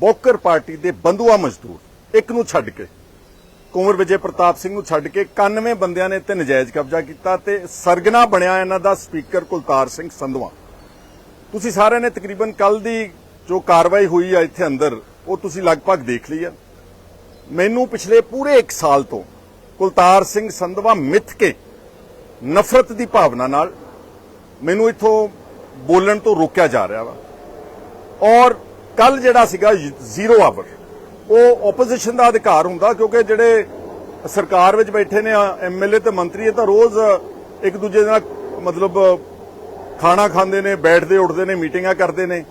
ਬੋਕਰ party ਦੇ ਬੰਦੂਆ ਮਜ਼ਦੂਰ, ਇੱਕ ਨੂੰ ਛੱਡ ਕੇ। ਕੁੰਵਰ ਵਿਜੇ ਪ੍ਰਤਾਪ ਸਿੰਘ ਨੂੰ ਛੱਡ ਕੇ 91 ਬੰਦਿਆਂ ਨੇ ਤੇ ਨਜਾਇਜ਼ ਕਬਜ਼ਾ ਕੀਤਾ ਤੇ ਸਰਗਨਾ ਬਣਿਆ ਇਹਨਾਂ ਦਾ ਸਪੀਕਰ ਕੁਲਤਾਰ ਸਿੰਘ ਸੰਧਵਾ। ਤੁਸੀਂ ਸਾਰਿਆਂ ਨੇ ਤਕਰੀਬਨ ਕੱਲ ਦੀ ਜੋ ਕਾਰਵਾਈ ਹੋਈ ਆ ਇੱਥੇ ਅੰਦਰ, ਉਹ ਤੁਸੀਂ ਲਗਭਗ ਦੇਖ ਲਈ ਆ। ਮੈਨੂੰ ਪਿਛਲੇ ਪੂਰੇ 1 ਸਾਲ ਤੋਂ ਕੁਲਤਾਰ ਸਿੰਘ ਸੰਧਵਾ ਮਿੱਥ ਕੇ ਨਫ਼ਰਤ ਦੀ ਭਾਵਨਾ ਨਾਲ ਮੈਨੂੰ ਇੱਥੋਂ ਬੋਲਣ ਤੋਂ ਰੋਕਿਆ ਜਾ ਰਿਹਾ ਵਾ। ਔਰ ਕੱਲ ਜਿਹੜਾ ਸੀਗਾ ਜ਼ੀਰੋ ਆਵਰ ਉਹ ਆਪੋਜੀਸ਼ਨ ਦਾ ਅਧਿਕਾਰ ਹੁੰਦਾ ਕਿਉਂਕਿ ਜਿਹੜੇ ਸਰਕਾਰ ਵਿੱਚ ਬੈਠੇ ਨੇ ਐਮਐਲਏ ਤੇ ਮੰਤਰੀ ਇਹ ਤਾਂ ਰੋਜ਼ ਇੱਕ ਦੂਜੇ ਨਾਲ ਮਤਲਬ ਖਾਣਾ ਖਾਂਦੇ ਨੇ ਬੈਠਦੇ ਉੱਠਦੇ ਨੇ ਮੀਟਿੰਗਾਂ ਕਰਦੇ ਨੇ।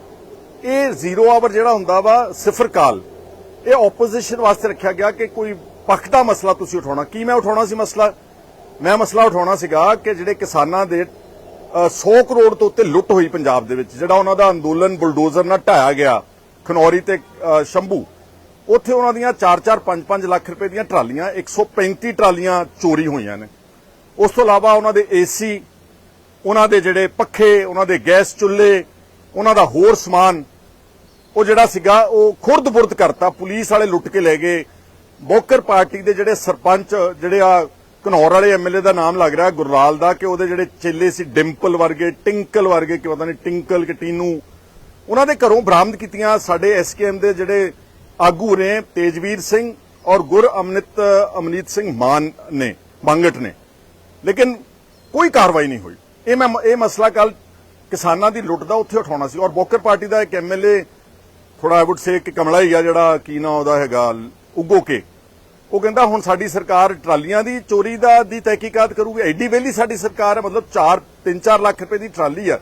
ਇਹ ਜ਼ੀਰੋ ਆਵਰ ਜਿਹੜਾ ਹੁੰਦਾ ਵਾ ਸਿਫਰ ਕਾਲ ਇਹ ਆਪੋਜੀਸ਼ਨ ਵਾਸਤੇ ਰੱਖਿਆ ਗਿਆ ਕਿ ਕੋਈ ਪੱਖ ਦਾ ਮਸਲਾ ਤੁਸੀਂ ਉਠਾਉਣਾ। ਕੀ ਮੈਂ ਉਠਾਉਣਾ ਸੀ ਮਸਲਾ? ਮੈਂ ਮਸਲਾ ਉਠਾਉਣਾ ਸੀਗਾ ਕਿ ਜਿਹੜੇ ਕਿਸਾਨਾਂ ਦੇ ਅ, 100 ਕਰੋੜ ਤੋਂ ਉੱਤੇ ਲੁੱਟ ਹੋਈ ਪੰਜਾਬ ਦੇ ਵਿੱਚ ਜਿਹੜਾ ਉਹਨਾਂ ਦਾ ਅੰਦੋਲਨ ਬੁਲਡੋਜ਼ਰ ਨਾਲ ਢਾਇਆ ਗਿਆ। ਖਨੌਰੀ ਤੇ ਸ਼ੰਭੂ। ਉੱਥੇ ਉਹਨਾਂ ਦੀਆਂ 4-4 5-5 ਲੱਖ ਰੁਪਏ ਦੀਆਂ ਟਰਾਲੀਆਂ 135 ਟਰਾਲੀਆਂ ਚੋਰੀ ਹੋਈਆਂ ਨੇ। ਉਸ ਤੋਂ ਇਲਾਵਾ ਉਹਨਾਂ ਦੇ ਏਸੀ ਉਹਨਾਂ ਦੇ ਜਿਹੜੇ ਪੱਖੇ, ਉਹਨਾਂ ਦੇ ਗੈਸ ਚੁੱਲ੍ਹੇ, ਉਹਨਾਂ ਦਾ ਹੋਰ ਸਮਾਨ, ਉਹ ਜਿਹੜਾ ਸੀਗਾ, ਉਹ ਖੁਰਦ-ਬੁਰਦ ਕਰਤਾ। ਪੁਲਿਸ ਵਾਲੇ ਲੁੱਟ ਕੇ ਲੈ ਗਏ। ਬੋਕਰ ਪਾਰਟੀ ਦੇ ਜਿਹੜੇ ਸਰਪੰਚ, ਜਿਹੜੇ ਆ ਘਨੌਰ ਵਾਲੇ ਐਮਐਲਏ ਦਾ ਨਾਮ ਲੱਗ ਰਿਹਾ, ਗੁਰਲਾਲ ਦਾ, ਕਿ ਉਹਦੇ ਜਿਹੜੇ ਚੇਲੇ ਸੀ, ਡਿੰਪਲ ਵਰਗੇ, ਟਿੰਕਲ ਵਰਗੇ, ਕਿ ਪਤਾ ਨਹੀਂ ਟਿੰਕਲ ਕਿ ਟੀਨੂ ਉਹਨਾਂ ਦੇ ਘਰੋਂ ਬਰਾਮਦ ਕੀਤੀਆਂ ਸਾਡੇ ਐਸਕੇਐਮ ਦੇ ਜਿਹੜੇ ਆਗੂ ਨੇ, ਤੇਜਵੀਰ ਸਿੰਘ ਔਰ ਗੁਰ ਅਮਨਿਤ, ਅਮਨੀਤ ਸਿੰਘ ਮਾਨ ਨੇ, ਮੰਗਟ ਨੇ। ਲੇਕਿਨ ਕੋਈ ਕਾਰਵਾਈ ਨਹੀਂ ਹੋਈ। ਇਹ ਮੈਂ, ਇਹ ਮਸਲਾ ਕੱਲ ਕਿਸਾਨਾਂ ਦੀ ਲੁੱਟ ਦਾ ਉੱਥੇ ਉਠਾਉਣਾ ਸੀ ਔਰ ਬੋਕਰ ਪਾਰਟੀ ਦਾ ਇੱਕ ਐਮਐਲਏ ਥੋੜਾ ਆਈ ਊਡ ਸੇ ਕਿ ਕਮਲਾ ਹੀ ਆ ਜਿਹੜਾ ਕੀ ਨਾ ਉਹਦਾ ਹੈਗਾ, ਉਗੋ ਕੇ। ਉਹ ਕਹਿੰਦਾ ਹੁਣ ਸਾਡੀ ਸਰਕਾਰ ਟਰਾਲੀਆਂ ਦੀ ਚੋਰੀ ਦਾ, ਦੀ ਤਹਿਕੀਕਾਤ ਕਰੂਗੀ। ਐਡੀ ਵੇਲੀ ਸਾਡੀ ਸਰਕਾਰ ਹੈ, ਮਤਲਬ 4 3-4 ਲੱਖ ਰੁਪਏ ਦੀ ਟਰਾਲੀ ਆ।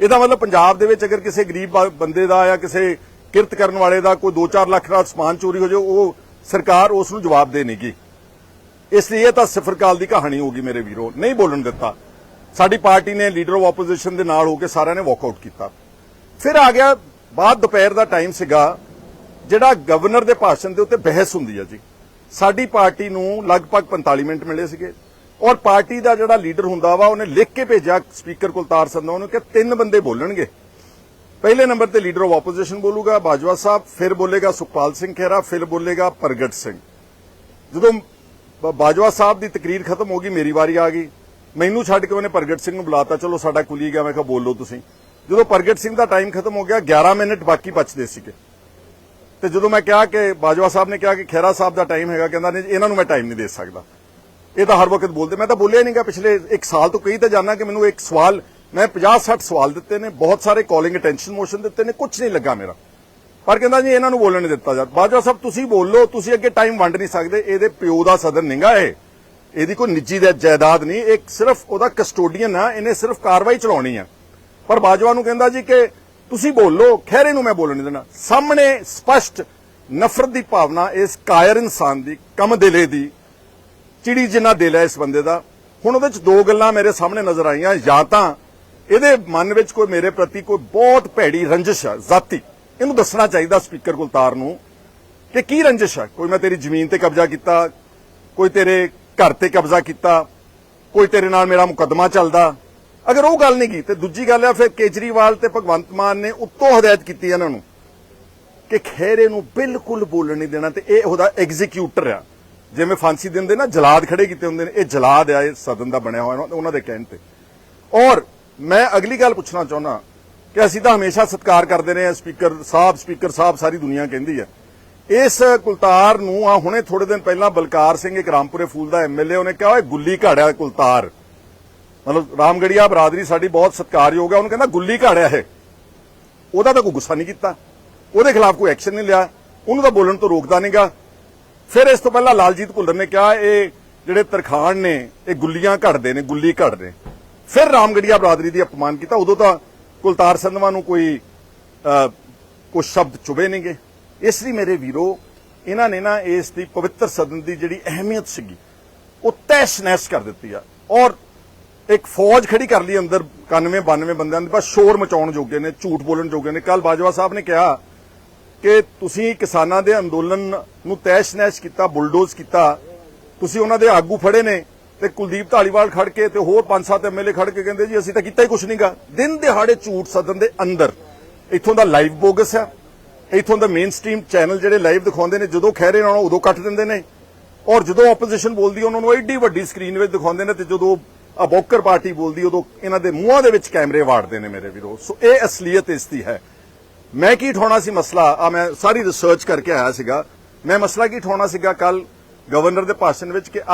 ਇਹਦਾ ਮਤਲਬ ਪੰਜਾਬ ਦੇ ਵਿੱਚ ਅਗਰ ਕਿਸੇ ਗਰੀਬ ਬੰਦੇ ਦਾ ਜਾਂ ਕਿਸੇ ਕਿਰਤ ਕਰਨ ਵਾਲੇ ਦਾ ਕੋਈ 2-4 ਲੱਖ ਦਾ ਸਮਾਨ ਚੋਰੀ ਹੋ ਜਾਵੇ ਉਹ ਸਰਕਾਰ ਉਸ ਨੂੰ ਜਵਾਬ ਦੇ ਨਹੀਂਗੀ ਇਸ ਲਈ ਇਹ ਤਾਂ ਸਿਫਰ ਕਾਲ ਦੀ ਕਹਾਣੀ ਹੋਗੀ ਮੇਰੇ ਵੀਰੋ। ਨਹੀਂ ਬੋਲਣ ਦਿੱਤਾ। ਸਾਡੀ ਪਾਰਟੀ ਨੇ ਲੀਡਰ ਆਫ ਆਪੋਜੀਸ਼ਨ ਦੇ ਨਾਲ ਹੋ ਕੇ ਸਾਰਿਆਂ ਨੇ ਵਾਕਆਊਟ ਕੀਤਾ। ਫਿਰ ਆ ਗਿਆ, ਬਾਅਦ ਦੁਪਹਿਰ ਦਾ ਟਾਈਮ ਸੀਗਾ, ਜਿਹੜਾ ਗਵਰਨਰ ਦੇ ਭਾਸ਼ਣ ਦੇ ਉੱਤੇ ਬਹਿਸ ਹੁੰਦੀ ਹੈ ਜੀ। ਸਾਡੀ ਪਾਰਟੀ ਨੂੰ ਲਗਭਗ 45 ਮਿੰਟ ਮਿਲੇ ਸੀਗੇ। ਔਰ ਪਾਰਟੀ ਦਾ ਜਿਹੜਾ ਲੀਡਰ ਹੁੰਦਾ ਵਾ, ਉਹਨੇ ਲਿਖ ਕੇ ਭੇਜਿਆ ਸਪੀਕਰ ਕੁਲਤਾਰ ਸੰਧਵਾ ਨੂੰ ਕਿ ਤਿੰਨ ਬੰਦੇ ਬੋਲਣਗੇ। ਪਹਿਲੇ ਨੰਬਰ ਤੇ ਲੀਡਰ ਆਫ ਆਪੋਜੀਸ਼ਨ ਬੋਲੂਗਾ ਬਾਜਵਾ ਸਾਹਿਬ, ਫਿਰ ਬੋਲੇਗਾ ਸੁਖਪਾਲ ਸਿੰਘ ਖਹਿਰਾ, ਫਿਰ ਬੋਲੇਗਾ ਪ੍ਰਗਟ ਸਿੰਘ। ਜਦੋਂ ਬਾਜਵਾ ਸਾਹਿਬ ਦੀ ਤਕਰੀਰ ਖਤਮ ਹੋ ਗਈ, ਮੇਰੀ ਵਾਰੀ ਆ ਗਈ। ਮੈਨੂੰ ਛੱਡ ਕੇ ਉਹਨੇ ਪ੍ਰਗਟ ਸਿੰਘ ਨੂੰ ਬੁਲਾਤਾ, ਚਲੋ ਸਾਡਾ ਕੁਲੀ ਗਿਆ, ਮੈਂ ਕਿਹਾ ਬੋਲੋ ਤੁਸੀਂ। ਜਦੋਂ ਪ੍ਰਗਟ ਸਿੰਘ ਦਾ ਟਾਈਮ ਖਤਮ ਹੋ ਗਿਆ 11 ਮਿੰਟ ਬਾਕੀ ਬਚਦੇ ਸੀਗੇ। ਤੇ ਜਦੋਂ ਮੈਂ ਕਿਹਾ ਕਿ ਬਾਜਵਾ ਸਾਹਿਬ ਨੇ ਕਿਹਾ ਕਿ ਖੈਰਾ ਸਾਹਿਬ ਦਾ ਟਾਈਮ ਹੈਗਾ, ਕਹਿੰਦਾ ਨਹੀਂ, ਇਹਨਾਂ ਨੂੰ ਮੈਂ ਟਾਈਮ ਨਹੀਂ ਦੇ ਸਕਦਾ। ਇਹ ਤਾਂ ਹਰ ਵਕਤ ਬੋਲਦੇ, ਮੈਂ ਤਾਂ ਬੋਲਿਆ ਨਹੀਂਗਾ ਪਿਛਲੇ 1 ਸਾਲ ਤੋਂ ਕਈ ਤਾਂ ਜਾਣਾ ਕਿ ਮੈਨੂੰ ਇੱਕ ਸਵਾਲ, ਮੈਂ 50 60 ਸਵਾਲ ਦਿੱਤੇ ਨੇ, ਬਹੁਤ ਸਾਰੇ ਕਾਲਿੰਗ ਅਟੈਂਸ਼ਨ ਮੋਸ਼ਨ ਦਿੱਤੇ ਨੇ ਕੁਝ ਨਹੀਂ ਲੱਗਾ ਮੇਰਾ। ਪਰ ਕਹਿੰਦਾ ਜੀ, ਇਹਨਾਂ ਨੂੰ ਬੋਲਣ ਨਹੀਂ ਦਿੱਤਾ ਜਾ ਬਾਜਵਾ ਸਾਹਿਬ, ਤੁਸੀਂ ਬੋਲੋ ਤੁਸੀਂ ਅੱਗੇ ਟਾਈਮ ਵੰਡ ਨਹੀਂ ਸਕਦੇ, ਇਹਦੇ ਪਿਓ ਦਾ ਸਦਨ ਨਹੀਂਗਾ ਇਹ ਇਹਦੀ ਕੋਈ ਨਿੱਜੀ ਦਾ ਜਾਇਦਾਦ ਨਹੀਂ, ਇਹ ਸਿਰਫ ਉਹਦਾ ਕਸਟੋਡੀਅਨ ਆ, ਇਹਨੇ ਸਿਰਫ ਕਾਰਵਾਈ ਚਲਾਉਣੀ ਆ। ਪਰ ਬਾਜਵਾ ਨੂੰ ਕਹਿੰਦਾ ਜੀ ਕਿ ਤੁਸੀਂ ਬੋਲੋ ਖੈਰੇ ਨੂੰ ਮੈਂ ਬੋਲਣ ਨਹੀਂ ਦੇਣਾ। ਸਾਹਮਣੇ ਸਪਸ਼ਟ ਨਫ਼ਰਤ ਦੀ ਭਾਵਨਾ ਇਸ ਕਾਇਰ ਇਨਸਾਨ ਦੀ, ਕਮ ਦਿਲੇ ਦੀ ਚਿੜੀ ਜਿੰਨਾ ਦਿਲ ਹੈ ਇਸ ਬੰਦੇ ਦਾ। ਹੁਣ ਉਹਦੇ ਚ ਦੋ ਗੱਲਾਂ ਮੇਰੇ ਸਾਹਮਣੇ ਨਜ਼ਰ ਆਈਆਂ, ਜਾਂ ਤਾਂ ਇਹਦੇ ਮਨ ਵਿੱਚ ਕੋਈ ਮੇਰੇ ਪ੍ਰਤੀ ਕੋਈ ਬਹੁਤ ਭੈੜੀ ਰੰਜਿਸ਼ ਹੈ ਜ਼ਾਤੀ। ਇਹਨੂੰ ਦੱਸਣਾ ਚਾਹੀਦਾ ਸਪੀਕਰ ਕੁਲਤਾਰ ਨੂੰ ਕਿ ਕੀ ਰੰਜਿਸ਼ ਹੈ ਕੋਈ ਮੈਂ ਤੇਰੀ ਜ਼ਮੀਨ ਤੇ ਕਬਜ਼ਾ ਕੀਤਾ, ਕੋਈ ਤੇਰੇ ਘਰ ਤੇ ਕਬਜ਼ਾ ਕੀਤਾ, ਕੋਈ ਤੇਰੇ ਨਾਲ ਮੇਰਾ ਮੁਕੱਦਮਾ ਚੱਲਦਾ। ਅਗਰ ਉਹ ਗੱਲ ਨਹੀਂ ਕੀ ਤੇ ਦੂਜੀ ਗੱਲ ਹੈ ਫਿਰ ਕੇਜਰੀਵਾਲ ਤੇ ਭਗਵੰਤ ਮਾਨ ਨੇ ਉੱਤੋਂ ਹਦਾਇਤ ਕੀਤੀ ਇਹਨਾਂ ਨੂੰ ਕਿ ਖੈਰੇ ਨੂੰ ਬਿਲਕੁਲ ਬੋਲਣ ਨਹੀਂ ਦੇਣਾ ਤੇ ਇਹ ਉਹਦਾ ਐਗਜ਼ੀਕਿਊਟਰ ਆ। ਜਿਵੇਂ ਫਾਂਸੀ ਦਿੰਦੇ ਨਾ, ਜਲਾਦ ਖੜੇ ਕੀਤੇ ਹੁੰਦੇ ਨੇ, ਇਹ ਜਲਾਦ ਆ, ਇਹ ਸਦਨ ਦਾ ਬਣਿਆ ਹੋਇਆ ਉਹਨਾਂ ਦੇ ਕਹਿਣ ਤੇ। ਔਰ ਮੈਂ ਅਗਲੀ ਗੱਲ ਪੁੱਛਣਾ ਚਾਹੁੰਦਾ ਕਿ ਅਸੀਂ ਤਾਂ ਹਮੇਸ਼ਾ ਸਤਿਕਾਰ ਕਰਦੇ ਰਹੇ ਹਾਂ, ਸਪੀਕਰ ਸਾਹਿਬ ਸਪੀਕਰ ਸਾਹਿਬ ਸਾਰੀ ਦੁਨੀਆ ਕਹਿੰਦੀ ਹੈ ਇਸ ਕੁਲਤਾਰ ਨੂੰ, ਆ ਹੁਣੇ ਥੋੜੇ ਦਿਨ ਪਹਿਲਾਂ ਬਲਕਾਰ ਸਿੰਘ ਇੱਕ ਰਾਮਪੁਰੇ ਫੂਲ ਦਾ ਐਮਐਲਏ ਉਹਨੇ ਕਿਹਾ, ਓਏ ਗੁੱਲੀ ਘਾੜਿਆ ਕੁਲਤਾਰ। ਮਤਲਬ ਰਾਮਗੜੀਆ ਬਰਾਦਰੀ ਸਾਡੀ ਬਹੁਤ ਸਤਿਕਾਰਯੋਗ ਹੈ ਉਹਨੂੰ ਕਹਿੰਦਾ ਗੁੱਲੀ ਘਾੜਿਆ ਇਹ ਉਹਦਾ ਤਾਂ ਕੋਈ ਗੁੱਸਾ ਨਹੀਂ ਕੀਤਾ। ਉਹਦੇ ਖਿਲਾਫ ਕੋਈ ਐਕਸ਼ਨ ਨਹੀਂ ਲਿਆ। ਉਹਨੂੰ ਤਾਂ ਬੋਲਣ ਤੋਂ ਰੋਕਦਾ ਨਹੀਂਗਾ ਫਿਰ ਇਸ ਤੋਂ ਪਹਿਲਾਂ ਲਾਲਜੀਤ ਭੁੱਲਰ ਨੇ ਕਿਹਾ ਇਹ ਜਿਹੜੇ ਤਰਖਾਣ ਨੇ ਇਹ ਗੁੱਲੀਆਂ ਘੜਦੇ ਨੇ ਗੁੱਲੀ ਘੜਦੇ। ਫਿਰ ਰਾਮਗੜੀਆ ਬਰਾਦਰੀ ਦੀ ਅਪਮਾਨ ਕੀਤਾ ਉਦੋਂ ਤਾਂ ਕੁਲਤਾਰ ਸੰਧਵਾ ਨੂੰ ਕੋਈ ਅਹ, ਕੁਝ ਸ਼ਬਦ ਚੁਬੇ ਨਹੀਂਗੇ। ਇਸ ਲਈ ਮੇਰੇ ਵੀਰੋ ਇਹਨਾਂ ਨੇ ਨਾ ਇਸ ਦੀ ਪਵਿੱਤਰ ਸਦਨ ਦੀ ਜਿਹੜੀ ਅਹਿਮੀਅਤ ਸੀਗੀ ਉਹ ਤੈਸ਼ ਨੈਸ਼ ਕਰ ਦਿੱਤੀ ਆ। ਔਰ ਇੱਕ ਫੌਜ ਖੜੀ ਕਰ ਲਈ ਅੰਦਰ 91 92 ਬੰਦਿਆਂ ਦੇ ਬਸ ਸ਼ੋਰ ਮਚਾਉਣ ਜੋਗੇ ਨੇ ਝੂਠ ਬੋਲਣ ਜੋਗੇ ਨੇ। ਕੱਲ ਬਾਜਵਾ ਸਾਹਿਬ ਨੇ ਕਿਹਾ ਕਿ ਤੁਸੀਂ ਕਿਸਾਨਾਂ ਦੇ ਅੰਦੋਲਨ ਨੂੰ ਤੈਸ਼-ਨੈਸ਼ ਕੀਤਾ, ਬੁਲਡੋਜ਼ ਕੀਤਾ, ਤੁਸੀਂ ਉਹਨਾਂ ਦੇ ਆਗੂ ਫੜੇ ਨੇ ਤੇ ਕੁਲਦੀਪ ਢਾਲੀਵਾਲ ਖੜ ਕੇ ਤੇ ਹੋਰ ਪੰਜ ਸੱਤ ਐਮਐਲਏ ਖੜ ਕੇ ਕਹਿੰਦੇ ਜੀ ਅਸੀਂ ਤਾਂ ਕੀਤਾ ਹੀ ਕੁਝ ਨਹੀਂਗਾ ਦਿਨ ਦਿਹਾੜੇ ਝੂਠ ਸਦਨ ਦੇ ਅੰਦਰ ਇੱਥੋਂ ਦਾ ਲਾਈਵ ਬੋਗਸ ਹੈ ਇੱਥੋਂ ਦਾ ਮੇਨ ਸਟ੍ਰੀਮ ਚੈਨਲ ਜਿਹੜੇ ਲਾਈਵ ਦਿਖਾਉਂਦੇ ਨੇ, ਜਦੋਂ ਖਹਿਰੇ ਨਾਲ ਉਦੋਂ ਕੱਟ ਦਿੰਦੇ ਨੇ। ਔਰ ਜਦੋਂ ਆਪੋਜੀਸ਼ਨ ਬੋਲਦੀ ਉਹਨਾਂ ਨੂੰ ਐਡੀ ਵੱਡੀ ਸਕਰੀਨ ਵਿੱਚ ਦਿਖਾਉਂਦੇ ਨੇ ਤੇ ਜਦੋਂ ਅਬੋਕਰ ਪਾਰਟੀ ਬੋਲਦੀ ਉਦੋਂ ਇਹਨਾਂ ਦੇ ਮੂੰਹਾਂ ਦੇ ਵਿੱਚ ਕੈਮਰੇ ਵਾੜਦੇ ਨੇ ਮੇਰੇ ਵੀਰੋ। ਸੋ ਇਹ ਅਸਲੀਅਤ ਇਸ ਦੀ ਹੈ। ਮੈਂ ਕੀ ਠਾਉਣਾ ਸੀ ਮਸਲਾ? ਆ ਮੈਂ ਸਾਰੀ ਰਿਸਰਚ ਕਰਕੇ ਆਇਆ ਸੀਗਾ। ਮੈਂ ਮਸਲਾ ਕੀ ਠਾਉਣਾ ਸੀਗਾ ਕੱਲ ਗਵਰਨਰ ਦੇ ਭਾਸ਼ਣ ਵਿੱਚ ਕਿ